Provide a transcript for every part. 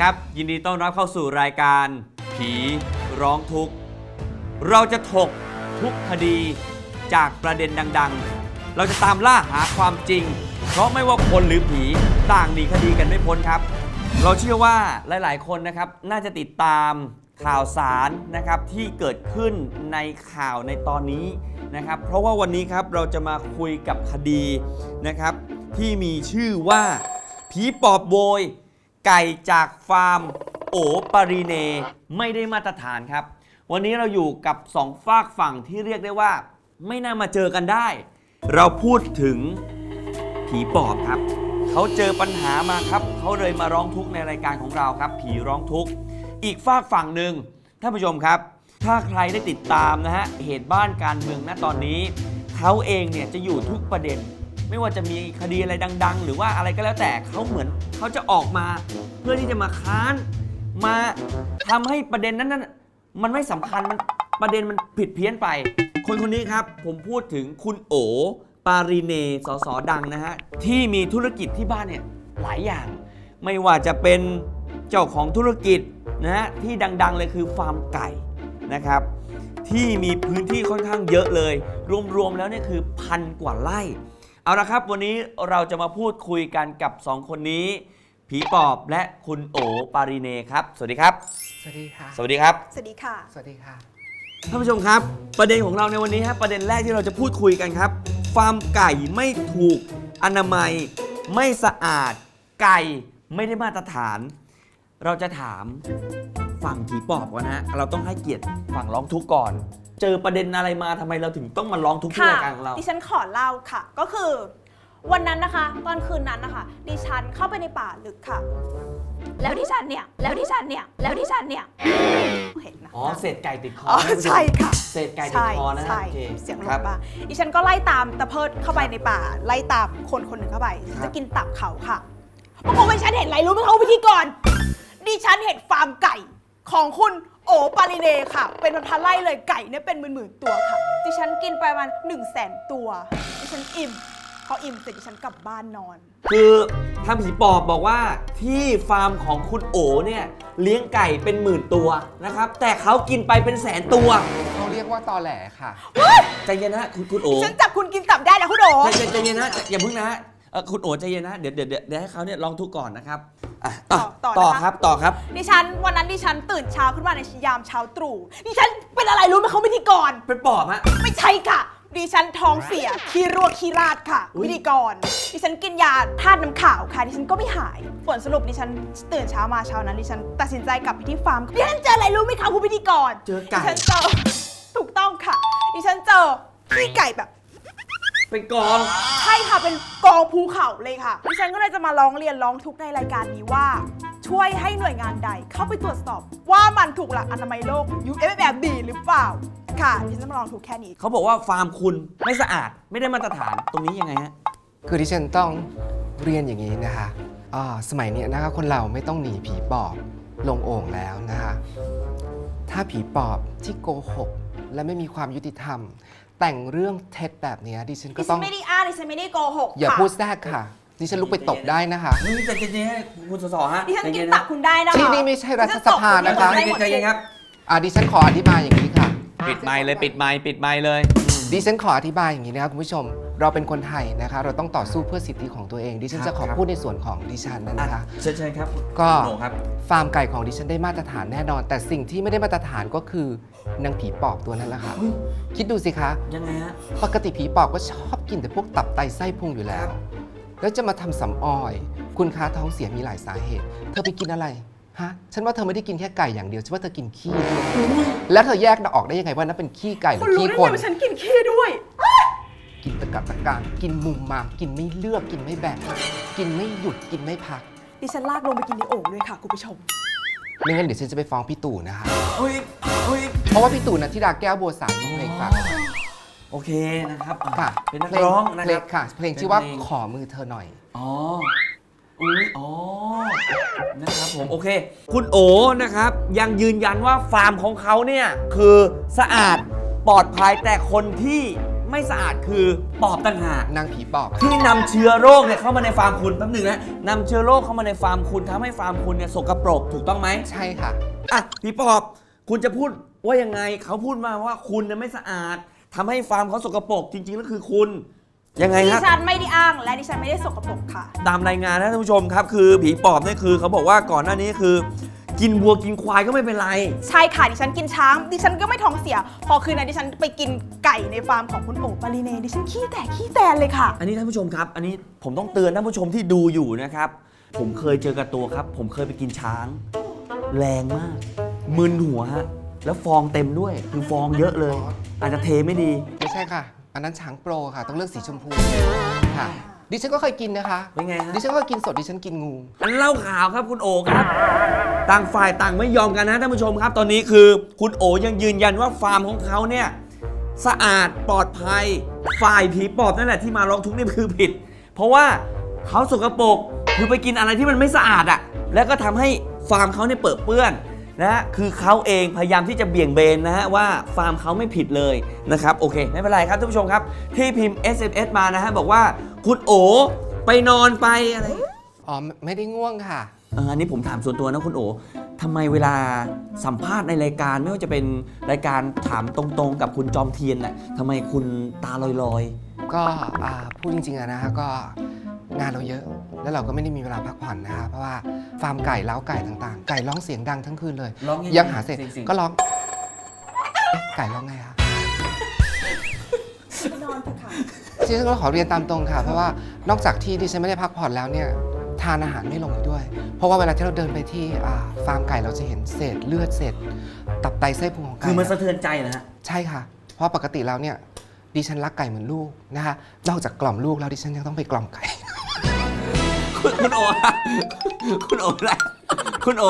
ครับ ยินดีต้อนรับเข้าสู่รายการ ผีร้องทุกข์ เราจะถกทุกคดีจากประเด็นดัง ๆ เราจะตามล่าหาความจริง เพราะไม่ว่าคนหรือผีต่างหนีคดีกันไม่พ้นครับ เราเชื่อว่าหลายๆ คนนะครับน่าจะติดตามข่าวสารนะครับที่เกิดขึ้นในข่าวในตอนนี้นะครับ เพราะว่าวันนี้ครับเราจะมาคุยกับคดีนะครับ ที่มีชื่อว่าผีปอบโวย ไก่จากฟาร์ม โอปารีเนไม่ได้มาตรฐานครับ วันนี้เราอยู่กับสองฝากฝั่งที่เรียกได้ว่า ไม่น่ามาเจอกันได้ เราพูดถึงผีปอบครับ เขาเจอปัญหามาครับ เขาเลยมาร้องทุกข์ในรายการของเราครับ ผีร้องทุกข์อีกฝากฝั่งหนึ่งท่านผู้ชมครับ ถ้าใครได้ติดตามนะฮะเหตุบ้านการเมืองณตอนนี้เขาเองเนี่ยจะอยู่ทุกประเด็น ไม่ว่าจะมีคดีอะไรดัง ๆ หรือว่าอะไรก็แล้วแต่เขาเหมือนเขาจะออกมาเพื่อที่จะมาค้าน มาทำให้ประเด็นนั้นนั้นมันไม่สำคัญมันประเด็นมันผิดเพี้ยนไป คนคนนี้ครับ ผมพูดถึงคุณโอปารีเนสสดังนะฮะ ที่มีธุรกิจที่บ้านเนี่ยหลายอย่าง ไม่ว่าจะเป็นเจ้าของธุรกิจนะฮะที่ดัง ๆ เลยคือฟาร์มไก่นะครับ ที่มีพื้นที่ค่อนข้างเยอะเลย รวม ๆ แล้วเนี่ยคือพันกว่าไร่ เอาละครับ วันนี้เราจะมาพูดคุยกันกับ 2 คนนี้ ผีปอบและคุณโอปารีเนครับ สวัสดีครับ สวัสดีค่ะ สวัสดีครับ สวัสดีค่ะ สวัสดีค่ะ ท่านผู้ชมครับ ประเด็นของเราในวันนี้ฮะประเด็นแรกที่เราจะพูดคุยกันครับ ฟาร์มไก่ไม่ถูก อนามัย ไม่สะอาด ไก่ไม่ได้มาตรฐาน เราจะถามฝั่งผีปอบก่อนนะฮะเราต้องให้เกียรติฝั่งร้องทุกข์ก่อน เจอประเด็นอะไรมาทำไมเราถึงต้องมาร้องทุกข์ที่ค่ะรายการของเรา ดิฉันขอเล่าค่ะ ก็คือ วันนั้นนะคะ ตอนคืนนั้นนะคะดิฉันเข้าไปในป่าลึกค่ะ แล้วดิฉันเนี่ย แล้วดิฉันเนี่ย แล้วดิฉันเนี่ย เห็นนะอ๋อเศษไก่ติดคออ๋อท่านผู้ชมใช่ค่ะเศษไก่ติดใช่คอนะฮะใช่โอเคเสียงรครัถบป่ะดิฉันก็ไล่ตามตะเพิดเข้าไปในป่า ไล่ตามคนคนหนึ่งเข้าไปดิฉันครัจะบกินตับเขาค่ะปรากฏว่าดิฉันเห็นอะไรรู้ไหมคะคุณพิธีกรดิฉันเห็นฟาร์มไก่ของคุณ โอปาริเนค่ะ เป็นพันๆไร่เลยไก่เนี่ยเป็นหมื่นๆตัวค่ะ ดิฉันกินไปประมาณ1นึ่งแสนตัว ดิฉันอิ่ม พออิ่มเสร็จดิฉันกลับบ้านนอน คือทางผีปอบบอกว่าที่ฟาร์มของคุณโอเนี่ยเลี้ยงไก่เป็นหมื่นตัวนะครับ แต่เขากินไปเป็นแสนตัวเขาเรียกว่าตอแหลค่ะ ใจเย็นนะคุณคุณโอดิฉันจับคุณกินตับได้นะคุณโอ ใจเย็นใจเย็นนะอย่าเพิ่งนะฮะเอ่อคุณโอใจเย็นนะเดี๋ยวเดี๋ยวเดี๋ยวเดี๋ยวให้เขาเนี่ยลองทุกข์ก่อนนะครับ อะต่อต่อต่อนะคะ ครับต่อครับ ดิฉันวันนั้นดิฉันตื่นเช้าขึ้นมาในยามเช้าตรู่ดิฉันเป็นอะไรรู้ไหมเขาพิธีกร เป็นปอบฮะ ไม่ใช่ค่ะ ดิฉันท้องเสียขี้รั่วขี้ราดค่ะอุ๊ย พิธีกร ดิฉันกินยาธาตุน้ำขาวค่ะ ดิฉันก็ไม่หาย ผลสรุปดิฉันตื่นเช้ามาเช้านั้นดิฉันตัดสินใจกลับไปที่ฟาร์มดิฉันเจออะไรรู้ไหมคะคุณพิธีกรเจอไก่ ดิฉันเจอถูกต้องค่ะ ดิฉันเจอขี้ไก่แบบ เป็นกอง ใช่ค่ะเป็นกองภูเขาเลยค่ะดิฉันก็เลยจะมาร้องเรียนร้องทุกข์ในรายการนี้ว่า ช่วยให้หน่วยงานใดเข้าไปตรวจสอบ ว่ามันถูกหลักอนามัยโลก UFFB หรือเปล่า ค่ะดิฉันจะมาร้องทุกข์แค่นี้ เขาบอกว่าฟาร์มคุณไม่สะอาดไม่ได้มาตรฐานตรงนี้ยังไงฮะ คือที่ฉันต้องเรียนอย่างนี้นะคะอ่าสมัยเนี้ยนะคะคนเราไม่ต้องหนีผีปอบลงโอ่งแล้วนะคะ ถ้าผีปอบที่โกหกและไม่มีความยุติธรรม แต่งเรื่องเท็จแบบเนี้ยดิฉันก็ดิฉัต้อนง ไม่ได้อ้างดิฉันไม่ได้โกหกอย่าค่ะพูดแทรกค่ะ ดิฉันลุกไปตบได้นะคะเฮ้ยใจเย็นๆให้คุณสสฮะดิฉันใจกิเย็นนตับคุณได้นะคะที่นี่ไม่ใช่รัฐสภานะคะใจเย็นใจเย็นครับ อ่าดิฉันขออธิบายอย่างนี้ค่ะ ปิดไมค์เลยปิดไมค์ปิดไมค์เลย ดิฉันขออธิบายอย่างนี้นะครับคุณผู้ชม เราเป็นคนไทยนะคะ เราต้องต่อสู้เพื่อสิทธิของตัวเอง ดิฉันครับจะขอครับพูดในส่วนของดิฉันนะอะนะคะ เชิญเชิญครับก็คุณโหน่งครับ ฟาร์มไก่ของดิฉันได้มาตรฐานแน่นอน แต่สิ่งที่ไม่ได้มาตรฐานก็คือนางผีปอบตัวนั้นแหละค่ะเฮ้ยคิดดูสิคะยังไงฮะปกติผีปอบก็ชอบกินแต่พวกตับไตไส้พุงอยู่แล้ว แล้วจะมาทำสำออย คุณค้าท้องเสียมีหลายสาเหตุ เธอไปกินอะไรฮะฉันว่าเธอไม่ได้กินแค่ไก่อย่างเดียวฉันว่าเธอกินขี้ด้วยแล้วเธอแยกออกได้ยังไงว่านั่นเป็นขี้ไก่หรืคุอณรู้ขี้ได้คไงนว่าฉันกินขี้ด้วย กินตะกัดตะการกินมุมมามกินไม่เลือกกินไม่แบ่ง กินไม่หยุดกินไม่พักดิฉันลากลงไปกินในโอ่งด้วยค่ะคุณผู้ชม ไม่งั้นเดี๋ยวฉันจะไปฟ้องพี่ตู่นะคะเฮ้ยเฮ้ยเพราะว่าพี่ตู่นะที่ดาแก้วบัวสายมีเพลงฝากเอาไว้โอเคนะครับอะค่ะเป็นนักร้องนะเพลครังบค่ะ เพลงชื่อว่าเป็นเพลง ขอมือเธอหน่อย อ๋อ อุ้ยอ๋อ นะครับผม โอเค คุณโอนะครับ ยังยืนยันว่าฟาร์มของเขาเนี่ย คือสะอาดปลอดภัยแต่คนที่ ไม่สะอาดคือปอบต่างหาก นางผีปอบ ที่นำเชื้อโรคเนี่ยเข้ามาในฟาร์มคุณแป๊บหนึงนะนำเชื้อโรคเข้ามาในฟาร์มคุณทำให้ฟาร์มคุณเนี่ยสกปรกถูกต้องไหมใช่ค่ะ อะพี่ปอบคุณจะพูดว่ายังไงเขาพูดมาว่าคุณเนี่ยไม่สะอาดทำให้ฟาร์มเขาสกปรกจริงๆแล้วคือคุณยังไงดิฮะ ฉันไม่ได้อ้าง และดิฉันไม่ได้สกปรกค่ะ ตามรายงานนะท่านผู้ชมครับ คือผีปอบเนี่ยคือเขาบอกว่าก่อนหน้านี้คือ กินวัวกินควายก็ไม่เป็นไร ใช่ค่ะดิฉันกินช้าง ดิฉันก็ไม่ท้องเสีย พอคืนนั้นดิฉันไปกินไก่ในฟาร์มของคุณโอปาลีเนดิฉันขี้แตกขี้แตนเลยค่ะ อันนี้ท่านผู้ชมครับ อันนี้ผมต้องเตือนท่านผู้ชมที่ดูอยู่นะครับ ผมเคยเจอกับตัวครับ ผมเคยไปกินช้าง แรงมากมึนหัวฮะแล้วฟองเต็มด้วย คือฟองเยอะเลย อาจจะเทไม่ดี ไม่ใช่ค่ะ อันนั้นช้างโปรค่ะ ต้องเลือกสีชมพูค่ะ ดิฉันก็เคยกินนะคะเป็นไงฮะ ดิฉันก็กินสดดิฉันกินงูอันเล่าข่าวครับคุณโอครับ ต่างฝ่ายต่างไม่ยอมกันนะท่านผู้ชมครับ ตอนนี้คือคุณโอยังยืนยันว่าฟาร์มของเขาเนี่ยสะอาดปลอดภัย ฝ่ายผีปอบนั่นแหละที่มาร้องทุกข์นี่คือผิด เพราะว่าเขาสกปรกคือไปกินอะไรที่มันไม่สะอาดอะ่ะแล้วก็ทำให้ฟาร์มเขาเนี่ยเปิดเปื้อน นะฮะคือเขาเองพยายามที่จะเบี่ยงเบนนะฮะว่าฟาร์มเขาไม่ผิดเลยนะครับโอเคไม่เป็นไรครับท่านผู้ชมครับ ที่พิมพ์ SMS มานะฮะบอกว่าคุณโอไปนอนไปอะไร อ๋อไม่ไม่ได้ง่วงค่ะ เอออันนี้ผมถามส่วนตัวนะคุณโอทำไมเวลาสัมภาษณ์ในรายการไม่ว่าจะเป็นรายการถามตรงๆ กับคุณจอมเทียนน่ะทำไมคุณตาลอยก็อ่าพูดจริงๆอะนะคะก็ งานเราเยอะ แล้วเราก็ไม่ได้มีเวลาพักผ่อนนะคะเพราะว่าฟาร์มไก่เล้าไก่ต่างๆ ไก่ร้องเสียงดังทั้งคืนเลยๆร้องงไงยังหาเสร็จสียงๆก็ร้องเอ๊ะไก่ร้องไงคะนอนเถอะค่ะดิฉันก็ขอเรียนตามตรงค่ะ เพราะว่านอกจากที่ดิฉันไม่ได้พักผ่อนแล้วเนี่ยทานอาหารไม่ลงอีกด้วย เพราะว่าเวลาที่เราเดินไปที่อ่าฟาร์มไก่เราจะเห็นเศษเลือดเศษตับไตไส้พุงของไก่คือมันสะเทือนใจนะฮะ ใช่ค่ะ เพราะปกติแล้วเนี่ยดิฉันรักไก่เหมือนลูกนะคะนอกจากกล่อมลูกแล้วดิฉันยังต้องไปกล่อมไก่ คุณคุณโอฮะคุณโออะไรคุณโอ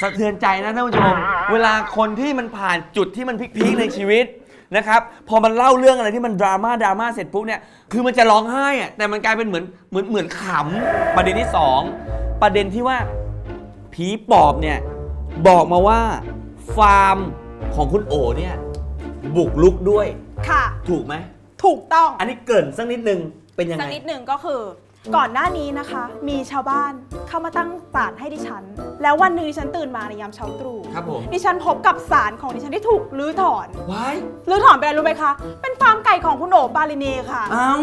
สะเทือนใจนะท่านผู้ชม เวลาคนที่มันผ่านจุดที่มันพีคๆในชีวิตนะครับ พอมันเล่าเรื่องอะไรที่มันดราม่าดราม่าเสร็จปุ๊บเนี่ย คือมันจะร้องไห้อะแต่มันกลายเป็นเหมือนเหมือนเหมือนขำประเด็นที่สองประเด็นที่ว่าผีปอบเนี่ย บอกมาว่าฟาร์มของคุณโอเนี่ย บุกลุกด้วยค่ะ ถูกไหม ถูกต้อง อันนี้เกรินสักนิดนึงเป็นยังสัไงกนิดหนึ่งก็คือ ก่อนหน้านี้นะคะ มีชาวบ้านเข้ามาตั้งศาลให้ดิฉัน แล้ววันหนึ่งดิฉันตื่นมาในยามเช้าตรู่ครับผมดิฉันพบกับศาลของดิฉันที่ถูกรื้อถอนว้ายรื้อถอนไปอะไรรู้ไหมคะ เป็นฟาร์มไก่ของคุณโอปาลิเนค่ะ เอ้า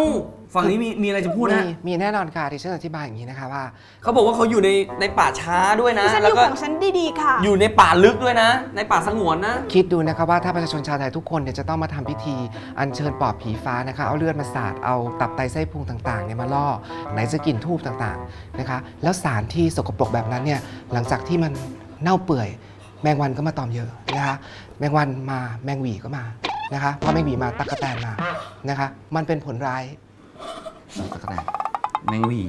ฝั่งนี้มีมีอะไรจะพูดมีนะมีแน่นอนค่ะดิฉันอธิบายอย่างนี้นะคะว่า เขาบอกว่าเขาอยู่ในในป่าช้าด้วยนะดิฉันอแล้วยู่ก็ของฉันดีๆค่ะ อยู่ในป่าลึกด้วยนะ ในป่าสงวนนะ คิดดูนะคะว่าถ้าประชาชนชาวไทยทุกคนเนี่ยจะต้องมาทำพิธี อัญเชิญปอบผีฟ้านะคะ เอาเลือดมาสาดเอาตับไตไส้พุงต่างๆเนี่ยมาล่อไหนจะกลิ่นทูบต่างๆนะคะ แล้วสารที่สกปรกแบบนั้นเนี่ยหลังจากที่มันเน่าเปื่อย แมงวันก็มาตอมเยอะนะคะ แมงวันมาแมงหวีก็มานะคะพอแมงหวีมาตั๊กแตนมานะคะ มันเป็นผลร้าย แมงวี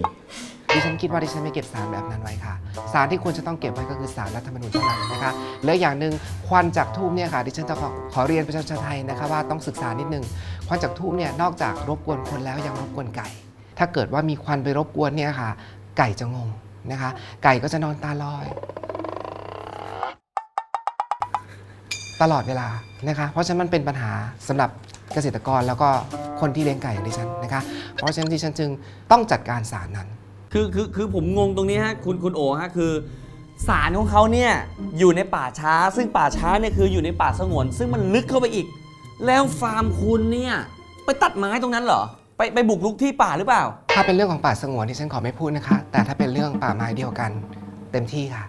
ดิฉันคิดว่าดิฉันไม่เก็บสารแบบนั้นไว้ค่ะ สารที่ควรจะต้องเก็บไว้ก็คือสารรัฐธรรมนูญเท่านั้นนะคะ และอย่างหนึ่งควันจากทูบเนี่ยค่ะดิฉันจะขอขอเรียนประชาชนไทยนะคะว่าต้องศึกษานิดนึงควันจากทูบเนี่ยนอกจากรบกวนคนแล้วยังรบกวนไก่ ถ้าเกิดว่ามีควันไปรบกวนเนี่ยค่ะ ไก่จะงงนะคะ ไก่ก็จะนอนตาลอย ตลอดเวลานะคะ เพราะฉะนั้นมันเป็นปัญหาสำหรับ เกษตรกรแล้วก็คนที่เลี้ยงไก่อย่างดิฉันนะคะเพราะฉะนั้นดิฉันจึงต้องจัดการสารนั้น คือคือคือผมงงตรงนี้ฮะคุณคุณโอฮะคือสารของเขาเนี่ยอยู่ในป่าช้า ซึ่งป่าช้าเนี่ยคืออยู่ในป่าสงวน ซึ่งมันลึกเข้าไปอีก แล้วฟาร์มคุณเนี่ยไปตัดไม้ตรงนั้นเหรอ ไปไปบุกรุกที่ป่าหรือเปล่า ถ้าเป็นเรื่องของป่าสงวนที่ฉันขอไม่พูดนะคะ แต่ถ้าเป็นเรื่องป่าไม้เดียวกันเต็มที่ค่ะ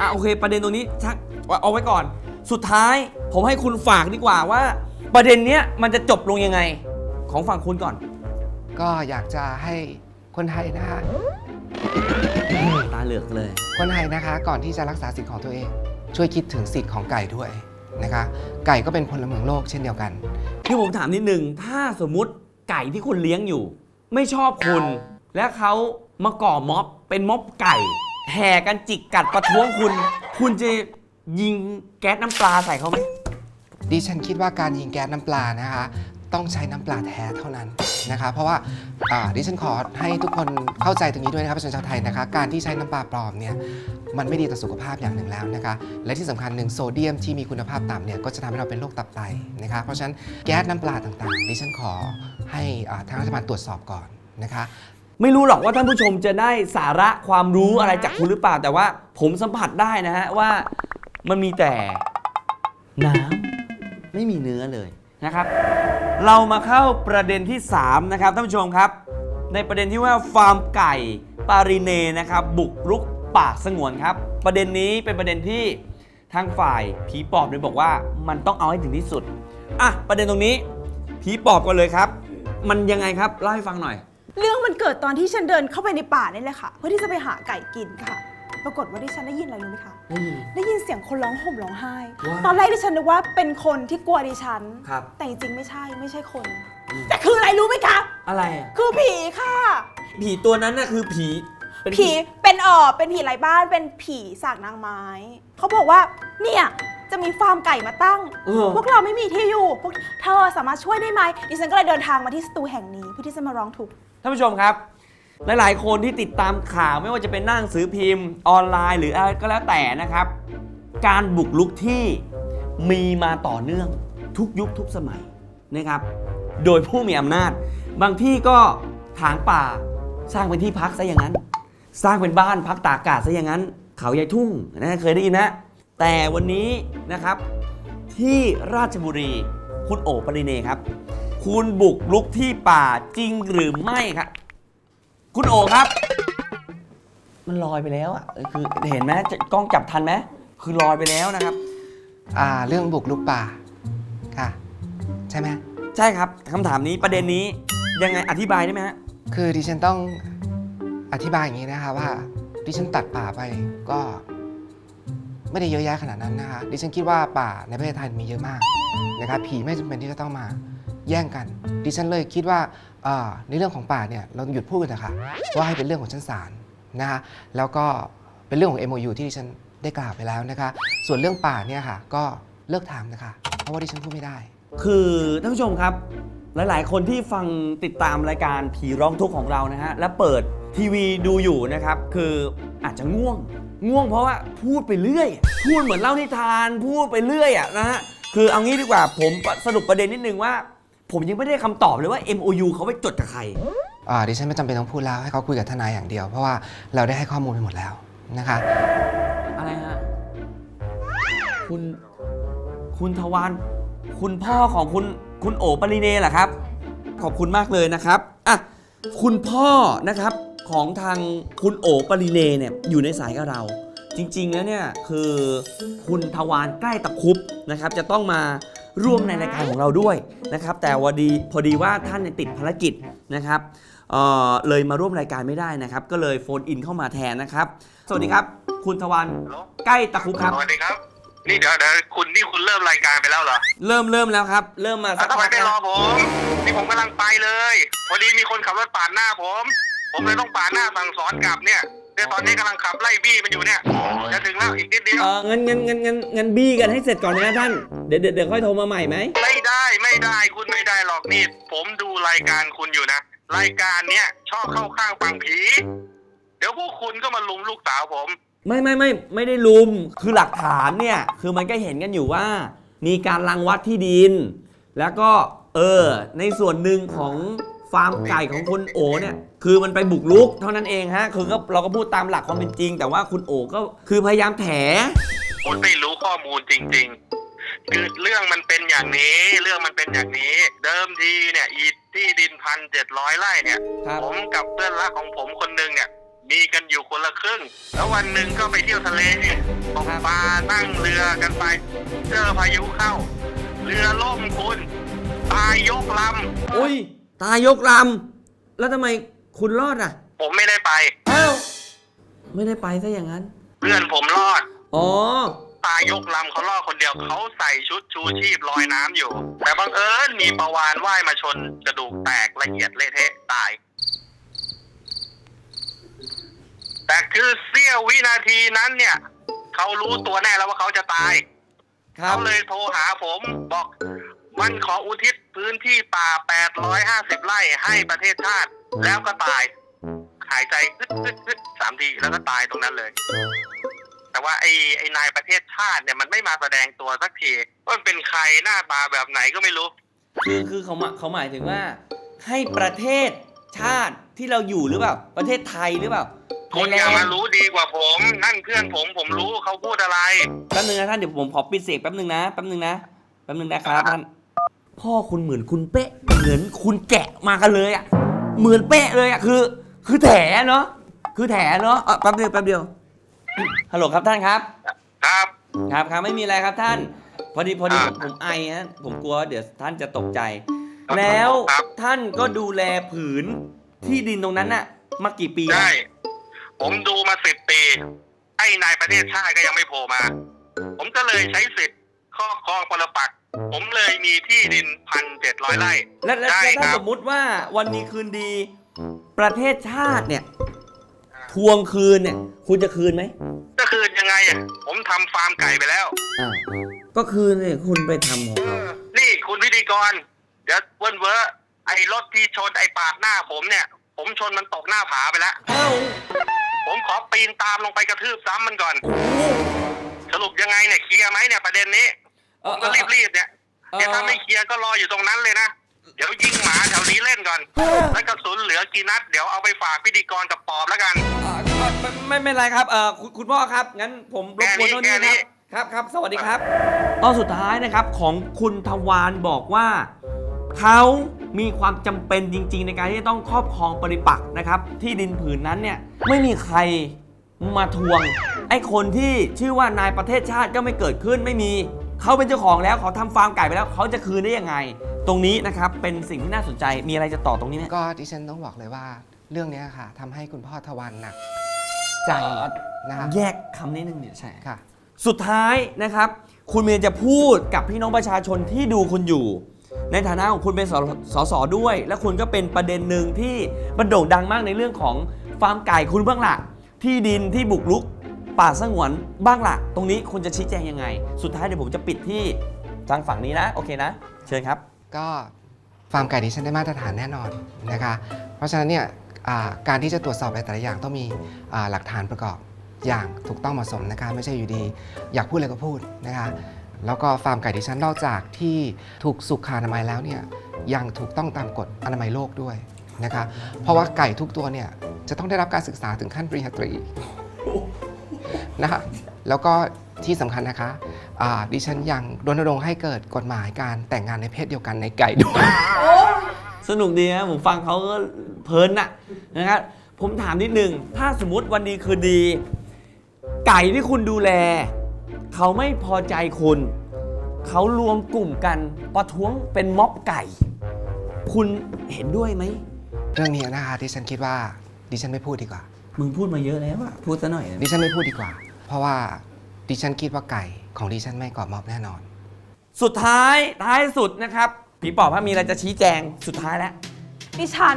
อะโอเค ประเด็นตรงนี้ชักเอาไว้ก่อน สุดท้าย ผมให้คุณฝากดีกว่าว่า ประเด็นเนี้ยมันจะจบลงยังไง ของฝั่งคุณก่อน ก็อยากจะให้คนไทยนะคะ ตาเหลือกเลย คนไทยนะคะ ก่อนที่จะรักษาสิทธิ์ของตัวเอง ช่วยคิดถึงสิทธิ์ของไก่ด้วยนะคะ ไก่ก็เป็นพลเมืองโลกเช่นเดียวกันที่ผมถามนิดนึง ถ้าสมมุติไก่ที่คุณเลี้ยงอยู่ ไม่ชอบคุณ และเขามาก่อม็อบเป็นม็อบไก่ แห่กันจิกกัดประท้วงคุณ คุณจะ ยิงแก๊สน้ำปลาใส่เขาไหมดิฉันคิดว่าการยิงแก๊สน้ำปลานะคะ ต้องใช้น้ำปลาแท้เท่านั้นนะคะ เพราะว่าอ่าดิฉันขอให้ทุกคนเข้าใจตรงนี้ด้วยนะครับประชาชนชาวไทยนะคะ การที่ใช้น้ำปลาปลอมเนี่ยมันไม่ดีต่อสุขภาพอย่างหนึ่งแล้วนะคะ และที่สำคัญหนึ่งโซเดียมที่มีคุณภาพต่ำเนี่ยก็จะทำให้เราเป็นโรคตับไตนะคะ เพราะฉะนั้นแก๊สน้ำปลาต่างๆ ดิฉันขอให้อ่าทางรัฐบาลตรวจสอบก่อนนะคะ ไม่รู้หรอกว่าท่านผู้ชมจะได้สาระความรู้อะไรจากคุณหรือเปล่า แต่ว่าผมสัมผัสได้นะฮะว่า มันมีแต่น้ำไม่มีเนื้อเลยนะครับ เรามาเข้าประเด็นที่ 3 นะครับท่านผู้ชมครับ ในประเด็นที่ว่าฟาร์มไก่ปาริเนนะครับ บุกรุกป่าสงวนครับ ประเด็นนี้เป็นประเด็นที่ทางฝ่ายผีปอบเนี่ยบอกว่ามันต้องเอาให้ถึงที่สุดอะประเด็นตรงนี้ผีปอบกันเลยครับ มันยังไงครับเล่าให้ฟังหน่อย เรื่องมันเกิดตอนที่ฉันเดินเข้าไปในป่านี่แหละค่ะ เพื่อที่จะไปหาไก่กินค่ะ ปรากฏว่าดิฉันได้ยินอะไรรู้ไหมคะ ได้ยิน ได้ยินเสียงคนร้องห่มร้องไห้ ว้าวตอนแรกดิฉันนึกว่าเป็นคนที่กลัวดิฉัน ครับแต่จริงๆไม่ใช่ไม่ใช่คน อืม แต่คืออะไรรู้ไหมคะ อะไรอะ คือผีค่ะ ผีตัวนั้นน่ะคือผีเป็นผีเป็นเออเป็นผีไร้บ้านเป็นผีสากนางไม้ เขาบอกว่าเนี่ยจะมีฟาร์มไก่มาตั้ง เออพวกเราไม่มีที่อยู่พวกเธอสามารถช่วยได้ไหมดิฉันก็เลยเดินทางมาที่สตูแห่งนี้เพื่อที่จะมาร้องทุกข์ ท่านผู้ชมครับ หลาย ๆ คนที่ติดตามข่าวไม่ว่าจะเป็นหน้าหนังสือพิมพ์ออนไลน์หรืออะไรก็แล้วแต่นะครับ การบุกลุกที่มีมาต่อเนื่องทุกยุคทุกสมัยนะครับ โดยผู้มีอำนาจ บางที่ก็ถางป่าสร้างเป็นที่พักซะอย่างนั้น สร้างเป็นบ้านพักตากอากาศซะอย่างนั้น เขาใหญ่ทุ่งนะเคยได้ยินนะ แต่วันนี้นะครับที่ราชบุรีคุณโอปริเนครับ คุณบุกลุกที่ป่าจริงหรือไม่ครับ คุณโอครับ มันลอยไปแล้วอะเออคือเห็นไหมจะกล้องจับทันไหมคือลอยไปแล้วนะครับ อ่า เรื่องบุกลุกป่า ค่ะ ใช่ไหมใช่ครับคำถามนี้ประเด็นนี้ยังไงอธิบายได้ไหมฮะคือดิฉันต้องอธิบายอย่างนี้นะคะว่า ดิฉันตัดป่าไปก็ ไม่ได้เยอะแยะขนาดนั้นนะคะ ดิฉันคิดว่าป่าในประเทศไทยมีเยอะมากนะคะผีไม่จำเป็นที่จะต้องมาแย่งกัน ดิฉันเลยคิดว่าเอ่อ ในเรื่องของป่าเนี่ยเราหยุดพูดกันนะคะว่าให้เป็นเรื่องของชั้นศาลนะคะแล้วก็เป็นเรื่องของ MOU ที่ดิฉันได้กล่าวไปแล้วนะคะ ส่วนเรื่องป่าเนี่ยค่ะก็เลิกถามนะคะ เพราะว่าดิฉันพูดไม่ได้ คือท่านผู้ชมครับ หลาย ๆ คนที่ฟังติดตามรายการผีร้องทุกข์ของเรานะฮะและเปิดทีวีดูอยู่นะครับ คืออาจจะง่วง ง่วงเพราะว่าพูดไปเรื่อย พูดเหมือนเล่านิทาน พูดไปเรื่อยอะนะฮะคือเอางี้ดีกว่าผมสรุปประเด็นนิดนึงว่า ผมยังไม่ได้คำตอบเลยว่า MOU เขาไปจดกับใคร อ่าดิฉันไม่จำเป็นต้องพูดแล้วให้เขาคุยกับทนายอย่างเดียว เพราะว่าเราได้ให้ข้อมูลไปหมดแล้วนะคะ อะไรฮะ คุณ คุณทวารคุณพ่อของคุณ คุณโอปริเนเหรอครับ ขอบคุณมากเลยนะครับ อะ คุณพ่อนะครับของทางคุณโอปริเนเนี่ยอยู่ในสายกับเรา จริงๆแล้วเนี่ยคือคุณทวารใกล้ตะครุบนะครับ จะต้องมา ร่วมในรายการของเราด้วยนะครับ แต่วันดีพอดีว่าท่านเนี่ยติดภารกิจนะครับเอ่อเลยมาร่วมรายการไม่ได้นะครับ ก็เลยโฟนอินเข้ามาแทนนะครับ สวัสดีครับ คุณทวารใกล้ตะครุบครับ สวัสดีครับ นี่เดี๋ยวเดี๋ยวคุณนี่คุณเริ่มรายการไปแล้วเหรอเริ่มเริ่มแล้วครับ เริ่มมาสัแล้กวทำไมพักไม่แล้วรอผม นี่ผมกำลังไปเลย พอดีมีคนขับรถปาดหน้าผม ผมเลยต้องปาดหน้าสั่งสอนกลับเนี่ย เดี๋ยวตอนนี้กำลังขับไล่บี้มันอยู่เนี่ยจะถึงแล้วอีกนิดเดียวเออเงินเงินเงินเงินเงินบี้กันให้เสร็จก่อนนะท่านเดี๋ยวเดี๋ยวเดี๋ยวค่อยโทรมาใหม่ไหมไม่ได้ไม่ได้คุณไม่ได้หรอกนี่ ผมดูรายการคุณอยู่นะ รายการเนี้ยชอบเข้าข้างฝั่งผี เดี๋ยวพวกคุณก็มาลุมลูกสาวผม ไม่ไม่ไม่ไม่ได้ลุมคือหลักฐานเนี่ยคือมันก็เห็นกันอยู่ว่า มีการรังวัดที่ดิน แล้วก็เออในส่วนหนึ่งของ ฟาร์มไก่ของคุณโอเนี่ยคือมันไปบุกรุกเท่านั้นเองฮะ คือก็เราก็พูดตามหลักความเป็นจริง แต่ว่าคุณโอก็คือพยายามแถ คุณไม่รู้ข้อมูลจริง ๆ คือเรื่องมันเป็นอย่างนี้ เรื่องมันเป็นอย่างนี้ เดิมทีเนี่ยอีที่ดินพันเจ็ดร้อยไร่เนี่ย ครับ ผมกับเพื่อนรักของผมคนหนึ่งเนี่ย มีกันอยู่คนละครึ่ง แล้ววันหนึ่งก็ไปเที่ยวทะเลตกปลานั่งเรือกันไป เจอพายุเข้า เรือล่มคุณตายยกลอุ้ย ตายยกลำแล้วทำไมคุณรอดอะำผมไม่ได้ไปอ้าวไม่ได้ไปซะอย่างนั้น เพื่อนผมรอด อ๋อ ตายยกลำเขารอดคนเดียวเขาใส่ชุดชูชีพลอยน้ำอยู่ แต่บังเอิญมีประวานว่ายมาชนกระดูกแตกละเอียดเละเทะตาย แต่คือเสี้ยววินาทีนั้นเนี่ยเขารู้ตัวแน่แล้วว่าเขาจะตาย ครับ เขาเลยโทรหาผมบอก มันขออุทิศพื้นที่ป่า 850 ไร่ให้ประเทศชาติ แล้วก็ตาย หายใจฮึดฮึดฮึดสามทีแล้วก็ตายตรงนั้นเลย แต่ว่าไอ้ไอ้นายประเทศชาติเนี่ยมันไม่มาแสดงตัวสักทีว่ามันเป็นใครหน้าตาแบบไหนก็ไม่รู้ คือคือเขาหมายเขาหมายถึงว่า ให้ประเทศชาติที่เราอยู่หรือเปล่า ประเทศไทยหรือเปล่าคุณอย่ามารู้ดีกว่าผมนั่นเพื่อนผมผมรู้เขาพูดอะไรแป๊บนึงนะท่านเดี๋ยวผมขอปิดเสียงแป๊บนึงนะแป๊บนึงนะแป๊บนึงนะครับท่าน พ่อคุณเหมือนคุณเป๊ะ เหมือนคุณแกะมากันเลยอะ เหมือนเป๊ะเลยอะ คือ คือแถเนาะ คือแถเนาะเอ่อแป๊บเดียวแป๊บเดียว ฮัลโหลครับท่านครับ ครับ ครับครับไม่มีอะไรครับท่าน พอดีพอดีอ่าผมผมไอฮะผมกลัวเดี๋ยวท่านจะตกใจ ครับแล้วครับ ท่านก็ดูแลผืนที่ดินตรงนั้นน่ะ มากี่ปีใช่ผมดูมาสิบปี ไอ้นายประเทศชาติก็ยังไม่โผล่มา ผมก็เลยใช้สิทธิ์ครอบครองปรปักษ์ ผมเลยมีที่ดินพันเจ็ดร้อยไร่และและใช่และถ้าครับสมมุติว่าวันนี้คืนดี ประเทศชาติเนี่ย ทวงคืนเนี่ย คุณจะคืนไหมก็คือยังไงอะผมทำฟาร์มไก่ไปแล้ว อ้าวก็คืนเนี่ยคุณไปทำของเขานี่คุณพิธีกร เดี๋ยวเวิร์นเวอร์ไอ้รถที่ชนไอ้ปาดหน้าผมเนี่ย ผมชนมันตกหน้าผาไปแล้วเอ้าผมขอปีนตามลงไปกระทืบซ้ำมันก่อนโอ้โหสรุปยังไงเนี่ยเคลียร์ไหมเนี่ยประเด็นนี้ เออก็รีบๆเนี่ยเออเดี๋ยวถ้าไม่เคลียร์ก็รออยู่ตรงนั้นเลยนะ เดี๋ยวยิงหมาแถวนี้เล่นก่อนเออแล้วกระสุนเหลือกี่นัด เดี๋ยวเอาไปฝากพิธีกรกับปอบแล้วกันเอ่อไม่ไม่ไม่เป็นไรครับเออคุณคุณพ่อครับ งั้นผมรบกวนเท่านี้แค่นี้ครับครับครับ สวัสดีครับ ตอนสุดท้ายนะครับของคุณทวารบอกว่าเขามีความจำเป็นจริง ๆ ในการที่จะต้องครอบครองปริปักษ์นะครับ ที่ดินผืนนั้นเนี่ยไม่มีใครมาทวง ไอ้คนที่ชื่อว่านายประเทศชาติก็ไม่เกิดขึ้นไม่มี เขาเป็นเจ้าของแล้วเขาทำฟาร์มไก่ไปแล้ว เขาจะคืนได้ยังไง ตรงนี้นะครับเป็นสิ่งที่น่าสนใจมีอะไรจะต่อตรงนี้ไหมก็ดิฉันต้องบอกเลยว่า เรื่องเนี้ยค่ะทำให้คุณพ่อทวารหนักใจเอ่อนะคะแยกคำนี้หนึ่งเนี่ยใช่ ค่ะ สุดท้ายนะครับ คุณเมียจะพูดกับพี่น้องประชาชนที่ดูคุณอยู่ ในฐานะของคุณเป็นสสสด้วย และคุณก็เป็นประเด็นหนึ่งที่มันโด่งดังมากในเรื่องของฟาร์มไก่คุณบ้างละที่ดินที่บุกรุก ป่าสงวนบ้างละตรงนี้คุณจะชี้แจงยังไง สุดท้ายเดี๋ยวผมจะปิดที่ทางฝั่งนี้นะ โอเคนะ เชิญครับ ก็ฟาร์มไก่ดิฉันได้มาตรฐานแน่นอนนะคะ เพราะฉะนั้นเนี่ยอ่าการที่จะตรวจสอบอะไรแต่ละอย่างต้องมีอ่าหลักฐานประกอบอย่างถูกต้องเหมาะสมนะคะไม่ใช่อยู่ดี อยากพูดอะไรก็พูดนะคะแล้วก็ฟาร์มไก่ดิฉันนอกจากที่ถูกสุขอนามัยแล้วเนี่ยยังถูกต้องตามกฎอนามัยโลกด้วยนะคะเพราะว่าไก่ทุกตัวเนี่ยจะต้องได้รับการศึกษาถึงขั้นปริญญาตรี นะคะ แล้วก็ที่สำคัญนะคะอ่าดิฉันยังรณรงค์ให้เกิดกฎหมายการแต่งงานในเพศเดียวกันในไก่ด้วย สนุกดีนะผมฟังเขาก็เพลินน่ะนะครับผมถามนิดนึง ถ้าสมมติวันดีคืนดี ไก่ที่คุณดูแล เขาไม่พอใจคุณ เขารวมกลุ่มกันประท้วงเป็นม็อบไก่ คุณเห็นด้วยไหม เรื่องนี้นะคะดิฉันคิดว่าดิฉันไม่พูดดีกว่า มึงพูดมาเยอะแล้วอะพูดซะหน่อยนะดิฉันไม่พูดดีกว่า เพราะว่าดิฉันคิดว่าไก่ของดิฉันไม่ก่อม็อบแน่นอน สุดท้ายท้ายสุดนะครับผีปอบถ้ามีอะไรจะชี้แจงสุดท้ายแล้ว ดิฉัน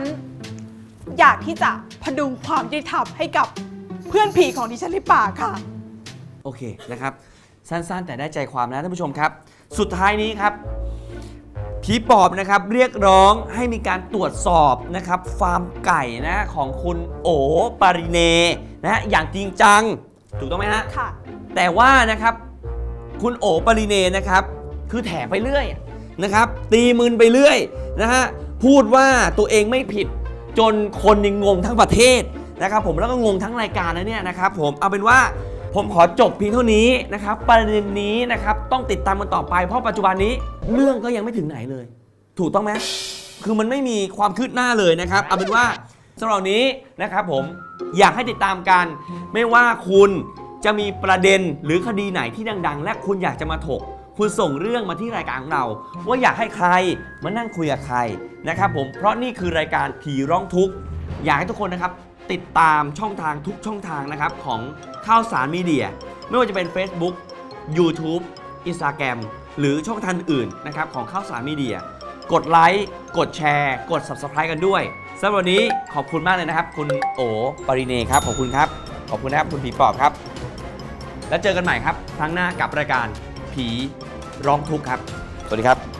อยากที่จะพดุงความยุติธรรมให้กับเพื่อนผีของดิฉันในป่าค่ะ โอเคนะครับ สั้นๆ แต่ได้ใจความนะท่านผู้ชมครับ สุดท้ายนี้ครับ ผีปอบนะครับเรียกร้องให้มีการตรวจสอบนะครับฟาร์มไก่นะของคุณโอปาริเนนะอย่างจริงจัง ถูกต้องไหมฮะ ค่ะ แต่ว่านะครับคุณโอปาริเนนะครับ คือแถไปเรื่อยนะครับ ตีมืนไปเรื่อยนะฮะพูดว่าตัวเองไม่ผิดจนคนยังงงทั้งประเทศนะครับ ผมแล้วก็งงทั้งรายการแล้วเนี่ยนะครับ ผมเอาเป็นว่า ผมขอจบเพียงเท่านี้นะครับ ประเด็นนี้นะครับต้องติดตามกันต่อไป เพราะปัจจุบันนี้เรื่องก็ยังไม่ถึงไหนเลย ถูกต้องไหมคือมันไม่มีความคืบหน้าเลยนะครับเอาเป็นว่าสำหรับวันนี้นะครับผมอยากให้ติดตามกัน ไม่ว่าคุณจะมีประเด็นหรือคดีไหนที่ดัง ๆ และคุณอยากจะมาถก คุณส่งเรื่องมาที่รายการของเรา ว่าอยากให้ใครมานั่งคุยกับใครนะครับผมเพราะนี่คือรายการผีร้องทุกข์ อยากให้ทุกคนนะครับ ติดตามช่องทางทุกช่องทางนะครับ ของข่าวสารมีเดีย ไม่ว่าจะเป็น Facebook YouTube Instagram หรือช่องทางอื่นนะครับของข่าวสารมีเดีย กดไลค์กดแชร์ กด Subscribe กันด้วยสำหรับวันนี้ขอบคุณมากเลยนะครับ คุณโอปริเนครับขอบคุณครับขอบคุณนะครับคุณผีปอบครับ แล้วเจอกันใหม่ครับครั้งหน้ากับรายการผีร้องทุกข์ครับ สวัสดีครับ